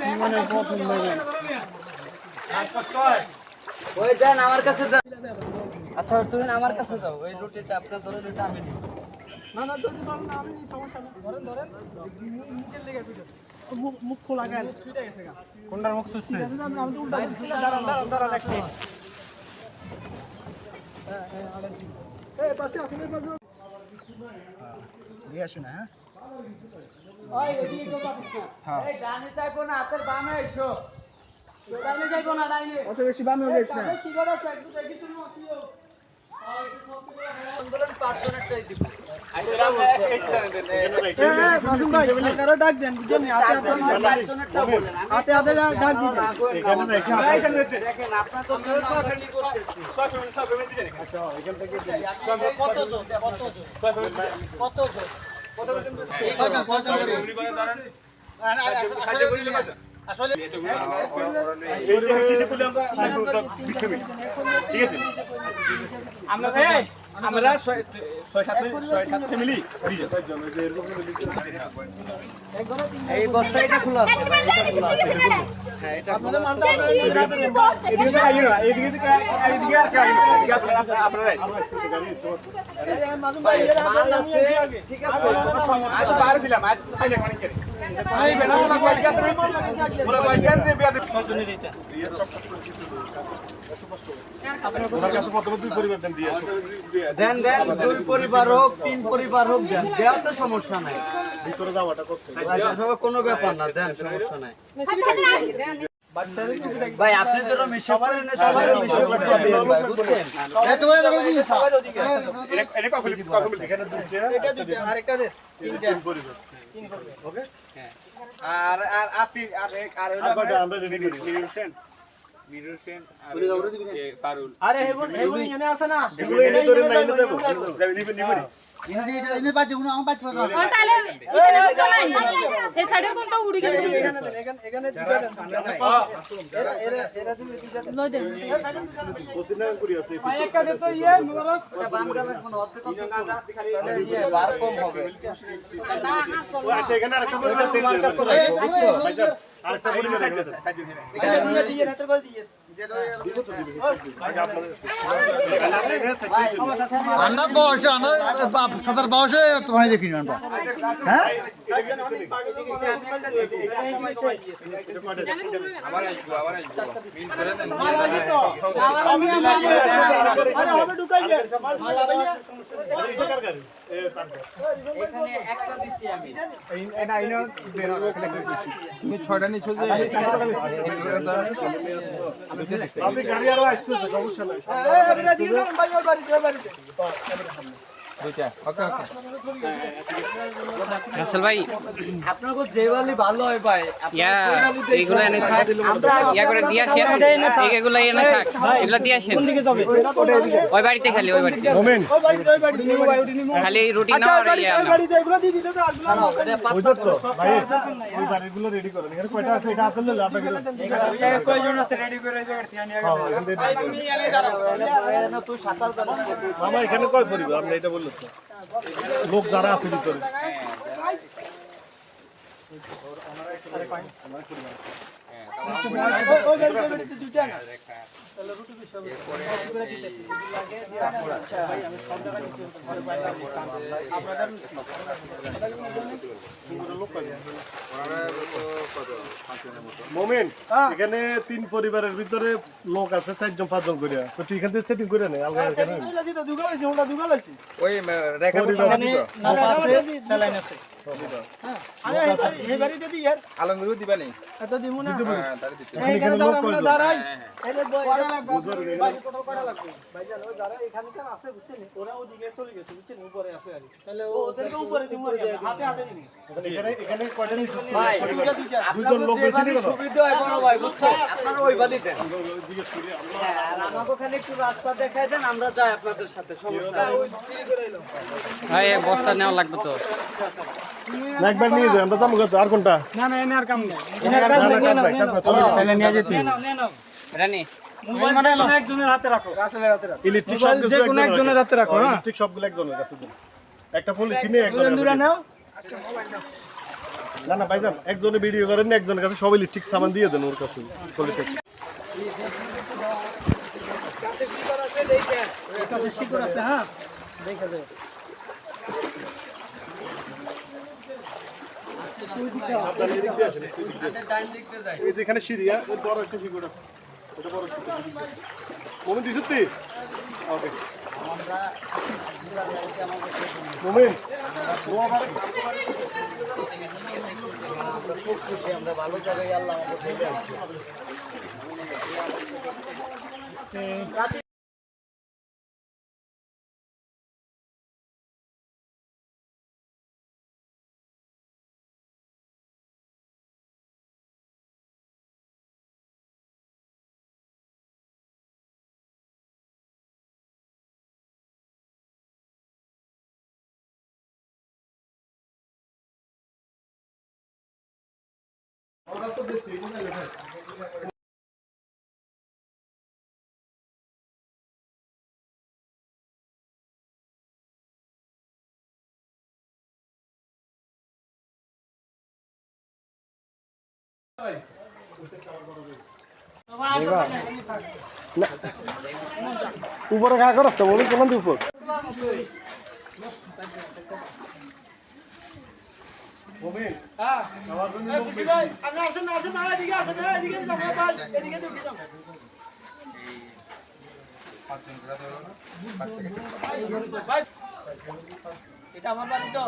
জীবনের প্রথম দেখেন ওই দেন আমার কাছে দেন। আচ্ছা তুমি আমার কাছে দাও ওই রুটিটা আপনার ধরে রুটি আমি নিই। না না যদি বলেন না আমি সমস্যা নেই। ধরেন ধরেন। মুখের লেগে পিঠে মুখ মুখ খোলা গেছে কোনটার মুখ আমি উল্টা দাঁড়ান দাঁড়ান দাঁড়ান এক মিনিট। চাই হ্যাঁ তো পারিস না ডাইনে অত বেশি বামে হয়ে গেছে আন্দোলন দিব মাসুম ভাই আপনারা ডাক দেন বুঝছেন হাতে হাতে ডাক দিন এখানে না এখানে দেখেন আপনার তো সরাসরি করতেছি এই যে হচ্ছে সে বলে আমরা বিশ মিনিট ঠিক আছে? আমরা আমরা ফ্যামিলি এই বস্তা এটা খোলা আছে। এটা খোলা আছে। হ্যাঁ এটা খোলা আছে। এদিকে আইও না এদিকে এদিকে আর কেউ আইও না। এদিকে আপনারা ঠিক আছে। সমস্যা আজ বাইরে ছিলাম আজ খাইলে অনেক দেন দেন দুই পরিবার হোক তিন পরিবার হোক দেন তো সমস্যা নাই। ভিতরে যাওয়াটা কষ্ট। আচ্ছা, কোনো ব্যাপার না দেন সমস্যা নাই। ভাই আপনি যেন মিশে করেন। সবার দিন বুঝছেন? এটা এটা কখন কখন এখানে দিচ্ছে এটা দিতে আরেকটা দে তিনটা। পরিবার ওকে? আর আর আপনি আর এক- আর আর আমরা রেডি করি। আর পারুল। আরে হেবন হেবন এখানে আছে না। এগুলো এনে ধরে না এনে দেবো। নিবে নিবে। তো জ্বালাই এই সাইডে কোন তো উড়ে গেছে এখানে দেন এখানে এখানে দুইটা দেন এরা এরা এরা তুমি দুইটা দেন লই দেন কোসিনা করি আছে একটা দে তো ইয়ে মুবারক এটা বান্ধবের কোনো অর্ধেক অর্ধেক কাজ আছে খালি এটা ইয়ে বার কম হবে ও আচ্ছা এখানে আরেকটা পরিবার এটা তোমার কাছে রাখো বুঝছ ভাইজান আরেকটা পরিবার আছে সাইজুল হেনা এটা তুমি দিয়ে নেত্র করে দিয়ে আন্ডা বয়সে আন্ডা সাতার বয়সে তোমার দেখি আন্ডা হ্যাঁ? ছয়টা নিছো যে আপনি গাড়ি আরও আসতেছে সমস্যা নাই। রাসেল ভাই আপনার যে বালি ভালো হয় ভাই। ইয়া সেই বালি দেখে এইগুলো এনে থাক। ইয়া করে দিয়ে আসেন। এইগুলো এনে থাক। এগুলো দিয়ে আসেন। ওই বাড়িতে খালি ওই বাড়িতে মোমেন। ওই বাড়িতে ওই বাড়িতে খালি রুটি আচ্ছা আর ইয়া ওই বাড়িতে এগুলো দিয়ে দিতে তো আসলে না, এটা ভাই ওই বাড়িগুলো রেডি করেন। এখানে কয়টা আছে? এটা আসলে আপনাকে কয়জন আছে? রেডি করে এই জায়গা থেকে এখানে তুই সাঁতার জানিস না। মামা এখানে কয় পরিবার? আপনি এটা বললেন তো লোক যারা আছে ভিতরে। মোমেন এখানে তিন পরিবারের ভিতরে লোক আছে চারজন পাঁচজন করে। তো তুই এখান থেকে সেটিং করে নেই আলগা ওই রেখা আছে স্যালাইন আছে। রাস্তা দেখায় দেন, আমরা যাই আপনাদের সাথে, সমস্যা বস্তা নেওয়া লাগবে তো। না, একবার নিয়ে যাই আমরা যাব আর কোনটা? না না এনে আর কাম নেই। না, না, কাজ নাই, কাজ নাই, চলো। রানি মোবাইল যে একজনের হাতে রাখো। ইলেকট্রিক মোবাইল সবকিছু যে কোনো একজনের হাতে রাখো হ্যাঁ। ইলেকট্রিক সবগুলো একজনের কাছে দিন। একটা পলিথিনে না না ভাইজান একজনে ভিডিও করেন না একজনের কাছে সব ইলেকট্রিক সামান দিয়ে দেন ওর কাছে পলিথিন কাছে শিকড় আছে হ্যাঁ। এই যেখানে সিঁড়িয়া ওর বড় একটা আছে ওটা। বড়। মনে দিছিস তুই ওকে। মোমেন? উপরে কাগজ আছে মোমেন কেমন উপর মোমেন খুশি ভাই আপনি আসেন এটা আমার বাড়ি তো।